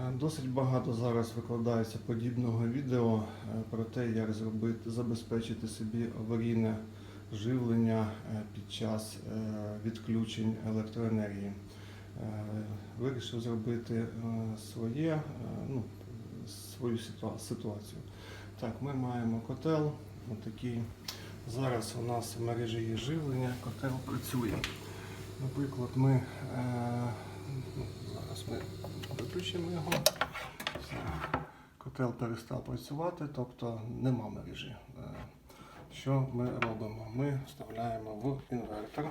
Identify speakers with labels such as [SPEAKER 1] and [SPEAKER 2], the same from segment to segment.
[SPEAKER 1] Е, Досить багато зараз викладається подібного відео е, про те, як зробити, забезпечити собі аварійне живлення е, під час відключень електроенергії. Вирішив зробити своє, ну, свою ситуацію. Так, ми маємо котел, отакий. Зараз у нас в мережі є живлення, котел працює. Наприклад, ми зараз ми виключимо його. Котел перестав працювати, тобто нема мережі. Е, Що ми робимо? Ми вставляємо в інвертор.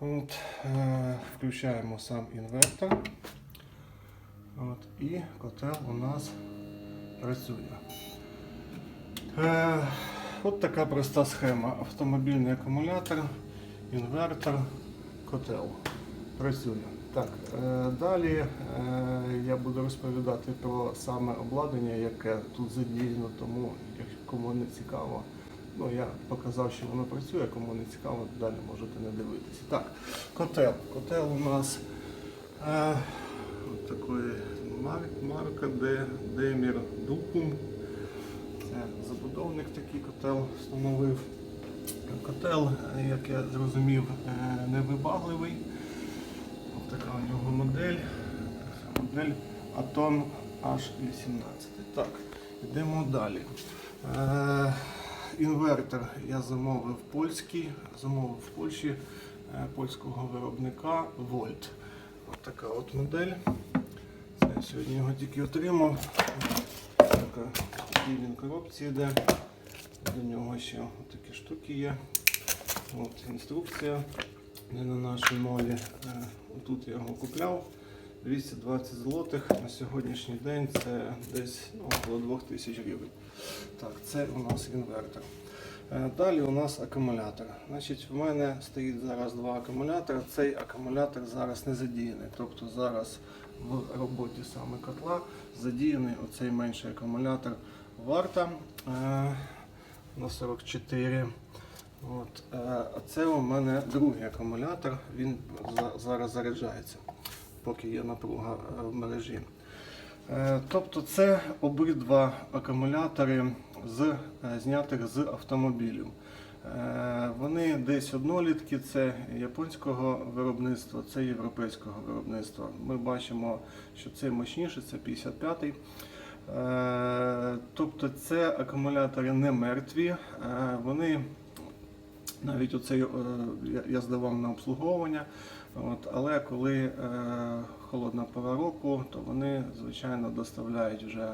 [SPEAKER 1] От, е, включаємо сам інвертор. От, і котел у нас працює. Е, от така проста схема. Автомобільний акумулятор, інвертор, котел. Працює. Так, е, далі е, я буду розповідати про саме обладнання, яке тут задіяно, тому кому не цікаво. Ну, я показав, що воно працює, кому не цікаво, далі можете не дивитися. Так, котел. Котел у нас е, такої марка Демір Дукум. Це забудовник такий котел встановив. Котел, як я зрозумів, е, невибагливий. Ось така у нього модель. Модель Aton H18. Так, йдемо далі. Е, інвертор я замовив польський, замовив в Польщі е, польського виробника Volt. Ось така от модель. Це я сьогодні його тільки отримав. Така він коробці йде. До нього ще такі штуки є. От інструкція не на нашій мові. Е, Тут я його купляв. 220 злотих. На сьогоднішній день це десь ну, около 2000 гривень. Так, це у нас інвертор. Е, Далі у нас акумулятор. Значить, в мене стоїть зараз два акумулятори. Цей акумулятор зараз не задіяний. Тобто зараз в роботі саме котла задіяний оцей менший акумулятор варта е, на 44. От, е, а це у мене другий акумулятор, він зараз заряджається, поки є напруга е, в мережі. Е, Тобто це обидва акумулятори з, знятих з автомобілів. Вони десь однолітки, це японського виробництва, це європейського виробництва. Ми бачимо, що цей мощніший, це 55-й. Тобто це акумулятори не мертві, е, вони навіть оцей е, я- здавав на обслуговування. От, але коли е, холодна пора року, то вони, звичайно, доставляють вже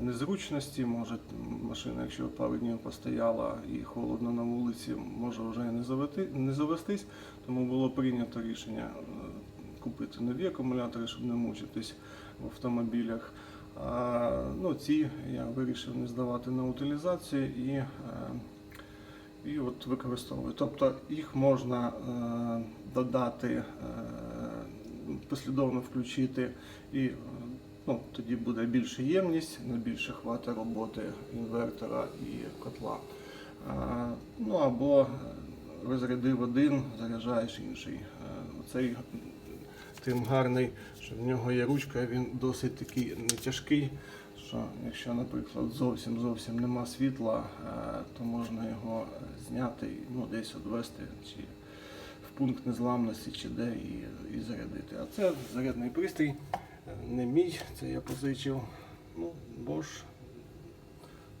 [SPEAKER 1] незручності. Може, машина, якщо пару днів постояла і холодно на вулиці, може вже не, завести, не завестись. Тому було прийнято рішення купити нові акумулятори, щоб не мучитись в автомобілях. Ну, ці я вирішив не здавати на утилізацію і. е, і от використовую. Тобто їх можна е, додати, е, послідовно включити, і ну, тоді буде більша ємність, на більше хватить роботи інвертора і котла. Ну або розрядив один, заряджаєш інший. Оцей тим гарний, що в нього є ручка, він досить такий не тяжкий. Що якщо, наприклад, зовсім зовсім нема світла, е, то можна його зняти, ну, десь відвести чи в пункт незламності, чи де і, і зарядити. А це зарядний пристрій, не мій, це я позичив. Ну, Bosch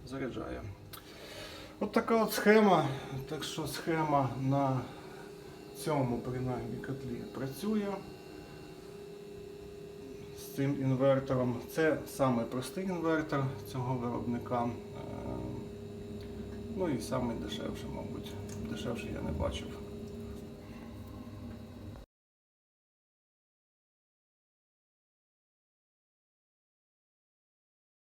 [SPEAKER 1] заряджає. От така от схема. Так що схема на цьому принаймні котлі працює цим інвертором. Це саме простий інвертор цього виробника. Е, Ну і самий мабуть. Дешевший я не бачив.